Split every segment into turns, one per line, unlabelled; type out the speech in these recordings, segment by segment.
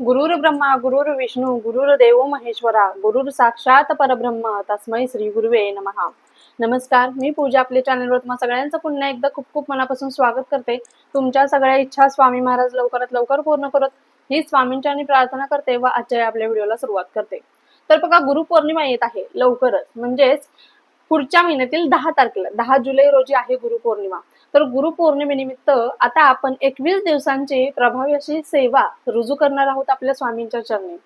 गुरुर ब्रह्मा गुरुर विष्णू गुरुर देव महेश्वरा गुरुर साक्षात परब्रह्म. तस्मै श्री गुरुवे नमहा. नमस्कार मी पूजा आपल्या चॅनलवर तुम्हाला सगळ्यांचं पुन्हा एकदा खूप खूप मनापासून स्वागत करते. तुमच्या सगळ्या इच्छा स्वामी महाराज लवकरात लवकर पूर्ण करत ही स्वामींच्या आणि प्रार्थना करते व आजच्या आपल्या व्हिडिओला सुरुवात करते. तर बघा गुरुपौर्णिमा येत आहे लवकरच. म्हणजेच पुढच्या महिन्यातील दहा तारखेला दहा जुलै रोजी आहे गुरुपौर्णिमा तर गुरुपौर्णिमेनिमित्त आता आपण एकवीस दिवसांची प्रभावी अशी सेवा रुजू करणार आहोत आपल्या स्वामींच्या चरणी.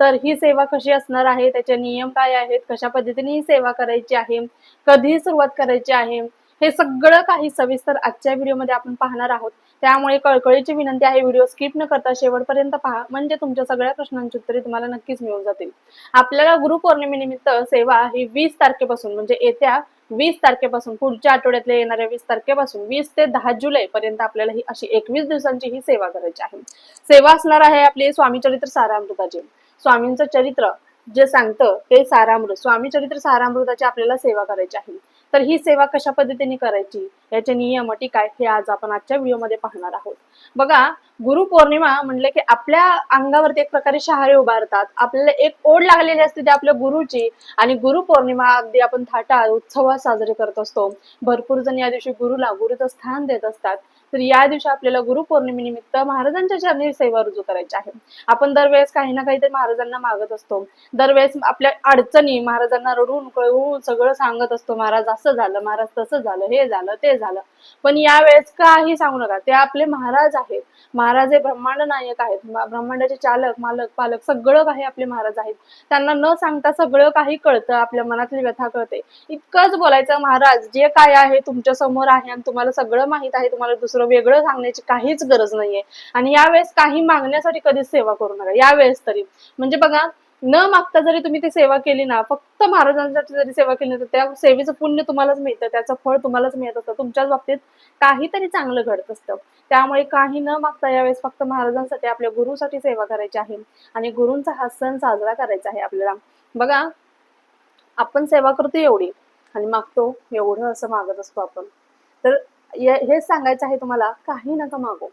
तर ही सेवा कशी असणार आहे? त्याचे नियम काय आहेत? कशा पद्धतीने ही सेवा करायची आहे? कधी सुरुवात करायची आहे? हे सगळं काही सविस्तर आजच्या व्हिडिओमध्ये आपण पाहणार आहोत. त्यामुळे कळकळीची विनंती आहे व्हिडिओ स्किप न करता शेवटपर्यंत पहा. म्हणजे तुमच्या सगळ्या प्रश्नांची उत्तरे तुम्हाला नक्कीच मिळून जातील. आपल्याला गुरुपौर्णिमेनिमित्त सेवा ही वीस तारखेपासून म्हणजे येत्या वीस तारखेपासून पुढच्या आठवड्यातल्या येणाऱ्या वीस तारखेपासून वीस ते दहा जुलै पर्यंत आपल्याला ही अशी एकवीस दिवसांची ही सेवा करायची आहे. सेवा असणार आहे आपली स्वामी चरित्र सारामृताची. स्वामींचं चरित्र जे सांगतं ते सारामृत. स्वामी चरित्र सारामृताची आपल्याला सेवा करायची आहे. तर ही सेवा कशा पद्धतीने करायची? याचे नियम अटी काय? हे आज आपण आजच्या व्हिडिओमध्ये पाहणार आहोत. बघा गुरुपौर्णिमा म्हणले की आपल्या अंगावरती एक प्रकारे शहारे उभारतात. आपल्याला एक ओढ लागलेली असते ती आपल्या गुरुची. आणि गुरुपौर्णिमा अगदी आपण थाटा उत्सवात साजरे करत असतो. भरपूर जण या दिवशी गुरुला गुरुचं स्थान देत असतात. तर या दिवशी आपल्याला गुरुपौर्णिमेनिमित्त महाराजांच्या चरणी सेवा रुजू करायची आहे. आपण दरवेळेस काही ना काहीतरी महाराजांना मागत असतो. दरवेळेस आपल्या अडचणी महाराजांना रडून कळवून सगळं सांगत असतो महाराज असं झालं महाराज तसं झालं हे झालं ते झालं. पण यावेळेस काही सांगू नका. ते आपले महाराज आहेत. महाराज हे ब्रह्मांड नायक आहेत. ब्रह्मांडाचे चालक मालक पालक सगळं काही आपले महाराज आहेत. त्यांना न सांगता सगळं काही कळतं आपल्या मनातली व्यथा कळते. इतकंच बोलायचं महाराज जे काय आहे तुमच्यासमोर आहे आणि तुम्हाला सगळं माहीत आहे तुम्हाला दुसरं वेगळं सांगण्याची काहीच गरज नाहीये. आणि यावेळेस काही मागण्यासाठी कधीच सेवा करू नका. यावेळेस तरी. म्हणजे बघा न मागता जरी तुम्ही ती सेवा केली ना फक्त महाराजांसाठी जरी सेवा केली तर त्या सेवेचं पुण्य तुम्हालाच मिळतं त्याचं फळ तुम्हालाच मिळत असतं. तुमच्याच बाबतीत काहीतरी चांगलं घडत असतं. त्यामुळे काही न मागता यावेळेस फक्त महाराजांसाठी आपल्या गुरुसाठी सेवा करायची आहे. आणि गुरूंचा हा सण साजरा करायचा आहे आपल्याला. बघा आपण सेवा करतो एवढी आणि मागतो एवढं असं मागत असतो आपण. तर हेच सांगायचं आहे तुम्हाला काही नका मागू.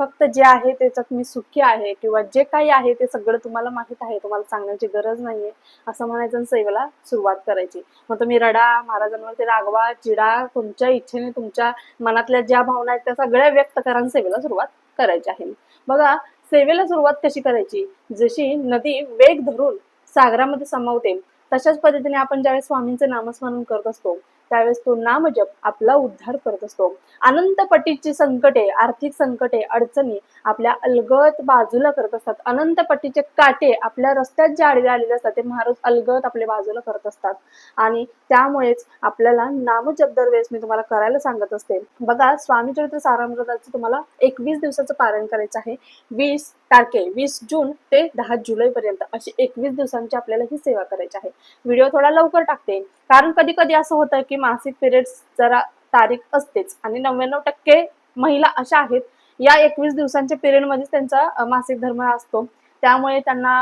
फक्त जे आहे त्याच्यात मी सुखी आहे किंवा जे काही आहे ते सगळं तुम्हाला माहीत आहे तुम्हाला सांगण्याची गरज नाहीये असं म्हणायचं सेवेला सुरुवात करायची. मग तुम्ही रडा महाराजांवरती रागवा चिडा तुमच्या इच्छेने तुमच्या मनातल्या ज्या भावना आहेत त्या सगळ्या व्यक्त करा आणि सेवेला सुरुवात करायची आहे. बघा सेवेला सुरुवात कशी करायची? जशी नदी वेग धरून सागरामध्ये समावते तशाच पद्धतीने आपण ज्यावेळेस स्वामींचे नामस्मरण करत असतो त्यावेळेस तो नामजप आपला उद्धार करत असतो. अनंतपटीची संकटे आर्थिक संकटे अडचणी आपल्या अलगत बाजूला करत असतात. अनंतपटीचे काटे आपल्या रस्त्यात जे आडवे आलेले असतात. ते महाराज अलगत आपल्या बाजूला करत असतात. आणि त्यामुळेच आपल्याला नामजप दरवेळेस मी तुम्हाला करायला सांगत असते. बघा स्वामी चरित्र सारामृताचं तुम्हाला एकवीस दिवसाचं पारण करायचं आहे. वीस तारखे वीस जून ते दहा जुलैपर्यंत अशी एकवीस दिवसांची आपल्याला ही सेवा करायची आहे. व्हिडिओ थोडा लवकर टाकते. कारण कधी कधी असं होतं की मासिक पिरियड्स जरा तारीख असतेच. आणि नव्याण्णव टक्के महिला अशा आहेत या एकवीस दिवसांच्या पिरियडमध्येच त्यांचा मासिक धर्म असतो. त्यामुळे त्यांना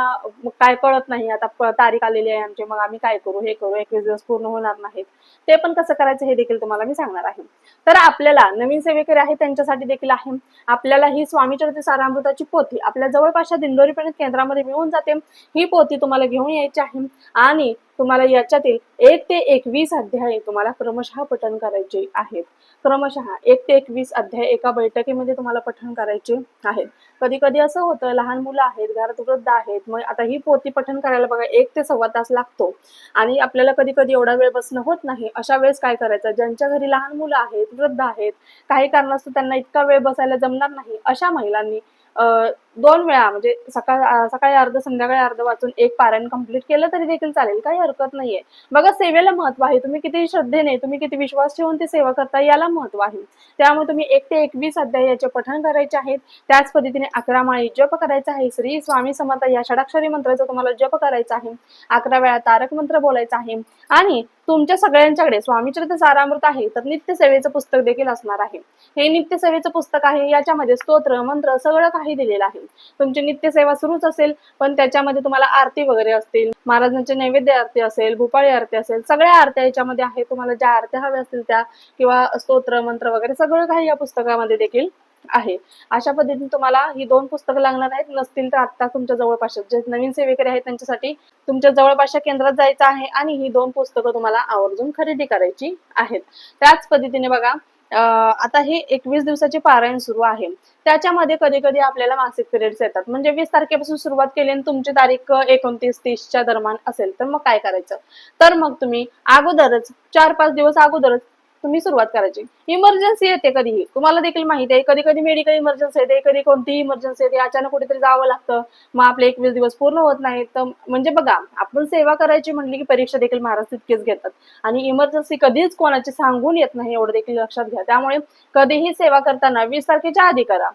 काय कळत नाही आता तारीख आलेली आहे आमची मग आम्ही काय करू हे करू एकवीस दिवस पूर्ण होणार नाहीत. ते पण कसं करायचं हे देखील तुम्हाला मी सांगणार आहे. तर आपल्याला नवीन सेवेकरी आहे त्यांच्यासाठी देखील आहे. आपल्याला ही स्वामी चरित्र सारामृताची पोथी आपल्या जवळपासच्या दिंडोरी केंद्रामध्ये मिळून जाते. ही पोथी तुम्हाला घेऊन यायची आहे. आणि तुम्हाला याच्यातील एक ते एकवीस अध्याय तुम्हाला क्रमशः पठण करायचे आहेत. क्रमशः एक ते एकवीस अध्याय एका बैठकीमध्ये तुम्हाला पठण करायचे आहेत. कधी कधी असं होतं लहान मुलं आहेत घरात वृद्ध आहेत मग आता ही पोती पठण करायला बघा एक ते सव्वा तास लागतो. आणि आपल्याला कधी कधी एवढा वेळ बसणं होत नाही. अशा वेळेस काय करायचं? ज्यांच्या घरी लहान मुलं आहेत वृद्ध आहेत काही कारणास्तव त्यांना इतका वेळ बसायला जमणार नाही. अशा महिलांनी अं, दोन वेळा म्हणजे सकाळ सकाळी अर्ध संध्याकाळी अर्ध वाचून एक पारायण कंप्लीट केलं तरी देखील चालेल काही हरकत नाहीये. बघा सेवेला महत्त्व आहे. तुम्ही किती श्रद्धेने तुम्ही किती विश्वास ठेवून ती सेवा करता याला महत्त्व आहे. त्यामुळे तुम्ही एक ते एकवीस अध्याय याचे पठण करायचे आहेत. त्याच पद्धतीने अकरा माळी जप करायचा आहे. श्री स्वामी समर्थ या षडाक्षरी मंत्राचा तुम्हाला जप करायचा आहे. अकरा वेळा तारक मंत्र बोलायचा आहे. आणि तुमच्या सगळ्यांच्याकडे स्वामीचरित्र सारामृत आहे तर नित्य सेवेचं पुस्तक देखील असणार आहे. हे नित्य सेवेचं पुस्तक आहे. याच्यामध्ये स्तोत्र मंत्र सगळं काही दिलेलं आहे. तुमची नित्य सेवा सुरूच असेल पण त्याच्यामध्ये तुम्हाला आरती वगैरे असतील महाराजांचे नैवेद्य आरती असेल भूपाळी आरती असेल सगळ्या आरत्या याच्यामध्ये आहे. तुम्हाला ज्या आरत्या हव्या असतील त्या किंवा स्तोत्र मंत्र वगैरे सगळं काही या पुस्तकामध्ये देखील आहे. अशा पद्धतीने तुम्हाला ही दोन पुस्तकं लागणार आहेत. नसतील तर आता तुमच्या जवळपास जे नवीन सेवेकरी आहेत त्यांच्यासाठी तुमच्या जवळपासच्या केंद्रात जायचं आहे आणि ही दोन पुस्तकं तुम्हाला आवर्जून खरेदी करायची आहेत. त्याच पद्धतीने बघा आता हे एकवीस दिवसाचे पारायण सुरू आहे. त्याच्यामध्ये कधी कधी आपल्याला मासिक पिरियड्स येतात. म्हणजे वीस तारखेपासून सुरुवात केली आणि तुमची तारीख एकोणतीस तीसच्या दरम्यान असेल तर मग काय करायचं? तर मग तुम्ही अगोदरच चार पाच दिवस अगोदरच तुम्ही सुरुवात करायची इमर्जन्सी येते कधीही. तुम्हाला देखील माहिती आहे कधी कधी मेडिकल इमर्जन्सी येते कधी कोणतीही इमर्जन्सी येते अचानक कुठेतरी जावं लागतं. मग आपले एकवीस दिवस पूर्ण होत नाहीत. तर म्हणजे बघा आपण सेवा करायची म्हणली की परीक्षा देखील महाराज तितकेच घेतात. आणि इमर्जन्सी कधीच कोणाची सांगून येत नाही एवढं देखील लक्षात घ्या. त्यामुळे कधीही सेवा करताना वीस तारखेच्या आधी करा.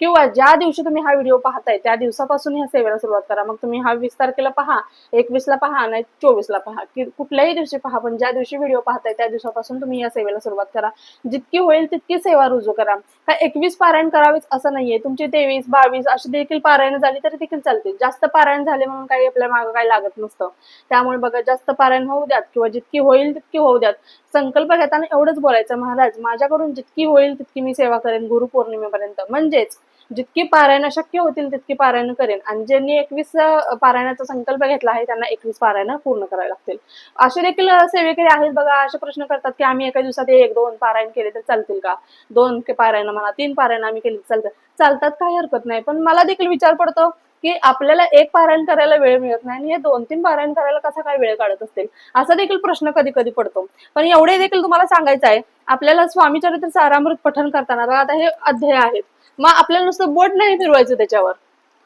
किंवा ज्या दिवशी तुम्ही हा व्हिडिओ पाहताय त्या दिवसापासून ह्या सेवेला सुरुवात करा. मग तुम्ही हा वीस तारखेला पहा. एकवीस ला पहा नाही चोवीस ला पहा. की कुठल्याही दिवशी पहा पण ज्या दिवशी व्हिडिओ पाहताय त्या दिवसापासून तुम्ही या सेवेला सुरुवात करा. जितकी होईल तितकी सेवा रुजू करा. का एकवीस पारायण करावीच असं नाहीये. तुमची तेवीस बावीस अशी देखील पारायण झाली तरी देखील चालते जास्त पारायण झाले म्हणून काही आपल्या मागं काही लागत नसतं. त्यामुळे बघा जास्त पारायण होऊ द्यात किंवा जितकी होईल तितकी होऊ द्यात. संकल्प घेताना एवढंच बोलायचं महाराज. माझ्याकडून जितकी होईल तितकी मी सेवा करेन गुरुपौर्णिमेपर्यंत. म्हणजेच जितकी पारायण शक्य होतील तितकी पारायण करेन. आणि ज्यांनी एकवीस पारायणाचा संकल्प घेतला आहे त्यांना एकवीस पारायण पूर्ण करायला लागतील. असे देखील सेवेकरी आहेत बघा असे प्रश्न करतात की आम्ही एका दिवसात एक दोन पारायण केले तर चालतील का? दोन पारायण म्हणा तीन पारायण आम्ही केली चालतात चालतात काही हरकत नाही. पण मला देखील विचार पडतो की आपल्याला एक पारायण करायला वेळ मिळत नाही आणि हे दोन तीन पारायण करायला कसा काय वेळ काढत असतील? असा देखील प्रश्न कधी कधी पडतो. पण एवढे देखील तुम्हाला सांगायचं आहे. आपल्याला स्वामी चरित्र सारामृत पठण करताना बघा आता हे अध्याय आहेत. मग आपल्याला नुसतं बोट नाही फिरवायचं त्याच्यावर.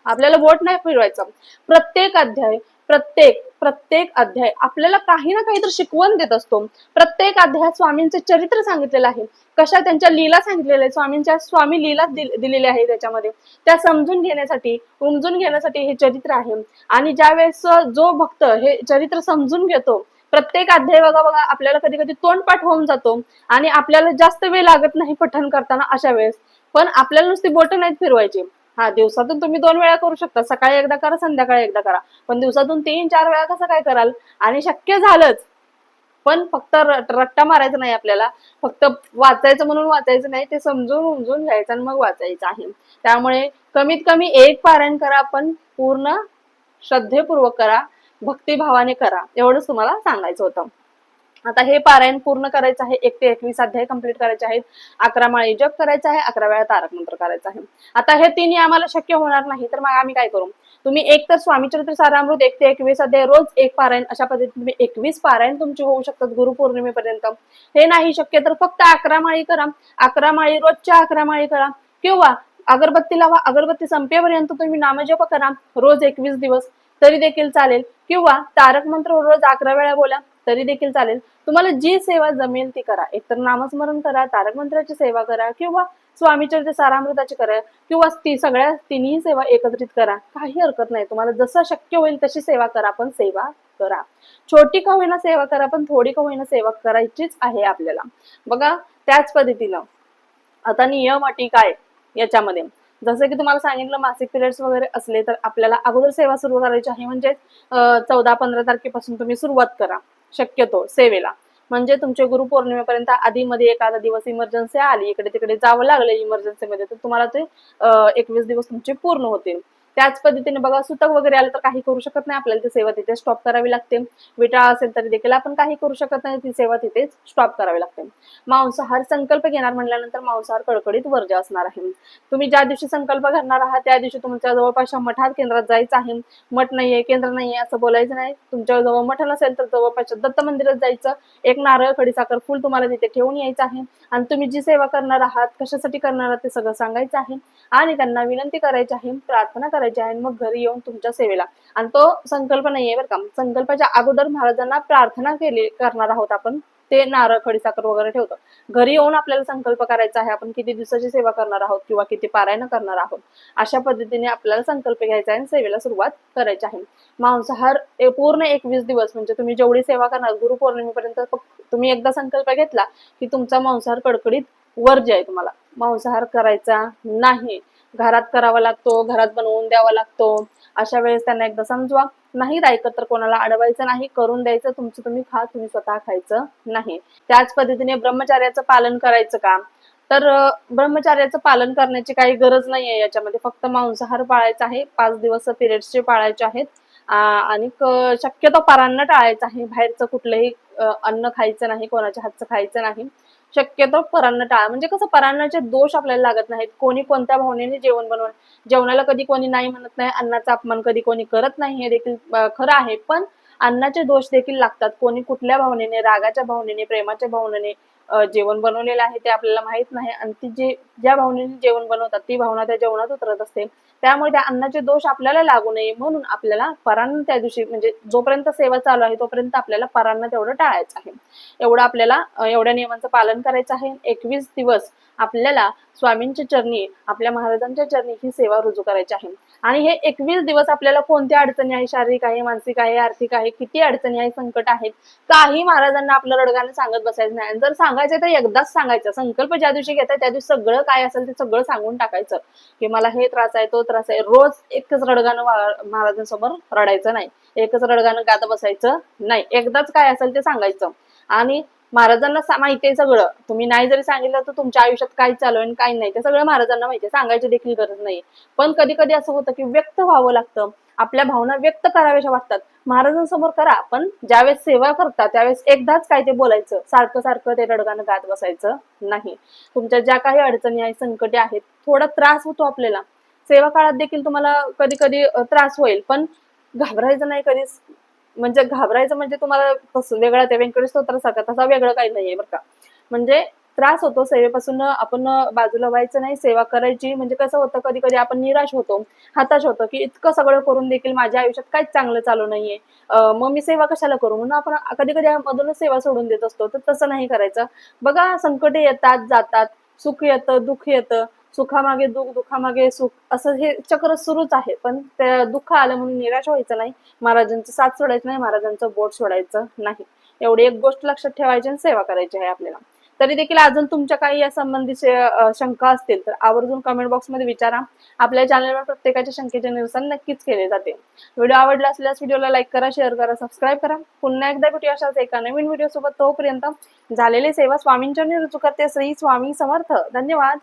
आपल्याला बोट नाही फिरवायचं. प्रत्येक अध्याय प्रत्येक प्रत्येक अध्याय आपल्याला काही ना काहीतरी शिकवण देत असतो. प्रत्येक अध्यायात स्वामींचं चरित्र सांगितलेलं आहे. कशा त्यांच्या लीला सांगितलेल्या आहे स्वामींच्या स्वामी लीला दिलेल्या आहे त्याच्यामध्ये. त्या समजून घेण्यासाठी उमजून घेण्यासाठी हे चरित्र आहे. आणि ज्यावेळेस जो भक्त हे चरित्र समजून घेतो प्रत्येक अध्याय बघा बघा आपल्याला कधी कधी तोंडपाठ होऊन जातो. आणि आपल्याला जास्त वेळ लागत नाही पठण करताना अशा वेळेस. पण आपल्याला नुसती बोटं नाहीत फिरवायची. हा दिवसातून तुम्ही दोन वेळा करू शकता. सकाळी एकदा करा संध्याकाळी एकदा करा. पण दिवसातून तीन चार वेळा कसं काय कराल? आणि शक्य झालंच. पण फक्त रट्टा मारायचा नाही आपल्याला. फक्त वाचायचं म्हणून वाचायचं नाही ते समजून उमजून घ्यायचं आणि मग वाचायचं आहे. त्यामुळे कमीत कमी एक पारायण करा पण पूर्ण श्रद्धेपूर्वक करा भक्तिभावाने करा. एवढंच तुम्हाला सांगायचं होतं. आता हे पारायण पूर्ण करायचं आहे एक ते एकवीस अध्याय कंप्लीट करायचे आहेत. अकरा माळी जप करायचा आहे अकरा वेळा तारक मंत्र करायचा आहे. आता हे तिन्ही आम्हाला शक्य होणार नाही तर मग आम्ही काय करू? तुम्ही एक तर स्वामी चरित्र सारामृत एक ते एकवीस अध्याय रोज एक पारायण अशा पद्धतीने तुम्ही एकवीस पारायण तुमची होऊ शकतात गुरुपौर्णिमेपर्यंत हे नाही शक्य तर फक्त अकरा माळी करा. अकरा माळी रोजच्या अकरा माळी करा. किंवा अगरबत्ती लावा अगरबत्ती संपेपर्यंत तुम्ही नामजप करा रोज एकवीस दिवस तरी देखील चालेल. किंवा तारक मंत्र रोज अकरा वेळा बोला तरी देखील चालेल. तुम्हाला जी सेवा जमेल ती करा. एकतर नामस्मरण करा तारक मंत्राची सेवा करा किंवा स्वामीचरित्र सारामृताची करा किंवा ती सगळ्या तिन्ही सेवा एकत्रित करा. काही हरकत नाही. तुम्हाला जसं शक्य होईल तशी सेवा करा पण सेवा करा. छोटी का होईना सेवा करा पण थोडी का होईना सेवा करायचीच आहे आपल्याला. बघा त्याच पद्धतीनं आता नियम अटी काय याच्यामध्ये? जसं की तुम्हाला सांगितलं मासिक पिरियड्स वगैरे असले तर आपल्याला अगोदर सेवा सुरू करायची आहे. म्हणजे चौदा पंधरा तारखेपासून तुम्ही सुरुवात करा. शक्यतो सेवेला. म्हणजे तुमच्या गुरुपौर्णिमेपर्यंत आधीमध्ये एखादा दिवस इमर्जन्सी आली इकडे तिकडे जावं लागलं इमर्जन्सीमध्ये तर तुम्हाला ते एकवीस दिवस तुमचे पूर्ण होतील. त्याच पद्धतीने बघा सुतक वगैरे आलं तर काही करू शकत नाही आपल्याला ती सेवा तिथे स्टॉप करावी लागते. विटाळ असेल तरी देखील आपण काही करू शकत नाही ती सेवा तिथेच स्टॉप करावी लागते. मांसाहार संकल्प घेणार म्हणल्यानंतर मांसाहार कडकडीत वर्ज असणार आहे. तुम्ही ज्या दिवशी संकल्प करणार आहात त्या दिवशी तुमच्या जवळपासच्या मठात केंद्रात जायचं आहे. मठ नाहीये केंद्र नाहीये असं बोलायचं नाही. तुमच्या जवळ मठ नसेल तर जवळपासच्या दत्त मंदिरात जायचं. एक नारळ खडीसाखर फुल तुम्हाला तिथे ठेवून यायचं आहे. आणि तुम्ही जी सेवा करणार आहात कशासाठी करणार आहात ते सगळं सांगायचं आहे. आणि त्यांना विनंती करायची आहे प्रार्थना करायची आहे आणि मग घरी येऊन तुमच्या सेवेला. आणि तो संकल्प नाहीये बरं का. संकल्पाच्या अगोदर महाराजांना प्रार्थना केली करणार आहोत आपण. ते नारळ खडीसाखर वगैरे ठेवतो. घरी येऊन आपल्याला संकल्प करायचा आहे आपण किती दिवसाची सेवा करणार आहोत किंवा किती पारायण करणार आहोत. अशा पद्धतीने आपल्याला संकल्प घ्यायचा आहे आणि सेवेला सुरुवात करायची आहे. मांसाहार पूर्ण एकवीस दिवस म्हणजे तुम्ही जेवढी सेवा करणार गुरु पौर्णिमेपर्यंत तुम्ही एकदा संकल्प घेतला की तुमचा मांसाहार कडकडीत वर्ज्य आहे तुम्हाला. मांसाहार करायचा नाही. घरात करावा लागतो घरात बनवून द्यावा लागतो. अशा वेळेस त्यांना एकदा समजवा. नाही ऐकत तर कोणाला अडवायचं नाही करून द्यायचं. तुमचं तुम्ही खा तुम्ही स्वतः खायचं नाही. त्याच पद्धतीने ब्रह्मचार्याचं पालन करायचं का? तर ब्रह्मचार्याचं पालन करण्याची काही गरज नाही आहे याच्यामध्ये. फक्त मांसाहार पाळायचा आहे पाच दिवस पिरियड्सचे पाळायचे आहेत. आणि शक्यतो परांना टाळायचं आहे. बाहेरचं कुठलंही अन्न खायचं नाही कोणाच्या हातचं खायचं नाही. शक्यतो परांना टाळा. म्हणजे कसं परांनाचे दोष आपल्याला लागत नाहीत. कोणी कोणत्या भावनेने जेवण बनवण जेवणाला कधी कोणी नाही म्हणत नाही अन्नाचा अपमान कधी कोणी करत नाही हे देखील खरं आहे. पण अन्नाचे दोष देखील लागतात. कोणी कुठल्या भावनेने रागाच्या भावनेने प्रेमाच्या भावनेने जेवण बनवलेलं आहे ते आपल्याला माहीत नाही. आणि ती जे ज्या भावनेने जेवण बनवतात ती भावना त्या जेवणात उतरत असते. त्यामुळे त्या अन्नाचे दोष आपल्याला लागू नये म्हणून आपल्याला परान्न त्या दिवशी म्हणजे जोपर्यंत सेवा चालू आहे तोपर्यंत आपल्याला परान्न तेवढं टाळायचं आहे. एवढं आपल्याला एवढ्या नियमांचं पालन करायचं आहे. एकवीस दिवस आपल्याला स्वामींच्या चरणी आपल्या महाराजांच्या चरणी ही सेवा रुजू करायची आहे. आणि हे एकवीस दिवस आपल्याला कोणत्या अडचणी आहे? शारीरिक आहे मानसिक आहे आर्थिक आहे? किती अडचणी आहे संकट आहेत? काही महाराजांना आपलं रडगाणं सांगत बसायचं नाही. जर सांगायचं तर एकदाच सांगायचं. संकल्प ज्या दिवशी घेताय त्या दिवशी सगळं काय असेल ते सगळं सांगून टाकायचं. की मला हे त्रास आहे तो त्रास आहे. रोज एकच रडगाणं महाराजांसमोर रडायचं नाही. एकच रडगाणं गात बसायचं नाही. एकदाच काय असेल ते सांगायचं. आणि महाराजांना माहिती आहे सगळं. तुम्ही नाही जरी सांगितलं तर तुमच्या आयुष्यात काय चालू आहे आणि काय नाही ते सगळं महाराजांना माहिती आहे. सांगायची देखील गरज नाही. पण कधी कधी असं होतं की व्यक्त व्हावं लागतं. आपल्या भावना व्यक्त कराव्याशा वाटतात. महाराजांसमोर करा पण ज्यावेळेस सेवा करता त्यावेळेस एकदाच काय ते बोलायचं. सारखं सारखं ते रडगाणं गात बसायचं नाही. तुमच्या ज्या काही अडचणी आहेत संकटे आहेत थोडा त्रास होतो आपल्याला. सेवा काळात देखील तुम्हाला कधी कधी त्रास होईल. पण घाबरायचं नाही कधीच. म्हणजे घाबरायचं म्हणजे तुम्हाला कसं वेगळा त्या व्यंकटेश स्तोत्रासारखा तसा वेगळं काही नाहीये बरं का. म्हणजे त्रास होतो सेवेपासून आपण बाजूला व्हायचं नाही सेवा करायची. म्हणजे कसं होतं कधी कधी आपण निराश होतो हताश होतो की इतकं सगळं करून देखील माझ्या आयुष्यात काहीच चांगलं चालू नाहीये. मग मी सेवा कशाला करू? म्हणून आपण कधी कधी मधूनच सेवा सोडून देत असतो. तर तसं नाही करायचं. बघा संकटे येतात जातात सुख येतं दुःख येतं. सुखामागे दुःख दुःखामागे सुख असं हे चक्र सुरूच आहे. पण त्या दुःख आलं म्हणून निराश व्हायचं नाही. महाराजांचं साथ सोडायचं नाही महाराजांचं बोट सोडायचं नाही. एवढी एक गोष्ट लक्षात ठेवायची आणि सेवा करायची आहे आपल्याला. तरी देखील अजून तुमच्या काही या संबंधी शंका असतील तर आवर्जून कमेंट बॉक्समध्ये विचारा. आपल्या चॅनलवर प्रत्येकाच्या शंकेचे निरसन नक्कीच केले जाते. व्हिडिओ आवडला असल्यास व्हिडिओला लाईक करा शेअर करा सबस्क्राईब करा. पुन्हा एकदा भेटू अशाच एका नवीन व्हिडिओ सोबत. तोपर्यंत झालेली सेवा स्वामींच्या रुजू करते. श्री स्वामी समर्थ. धन्यवाद.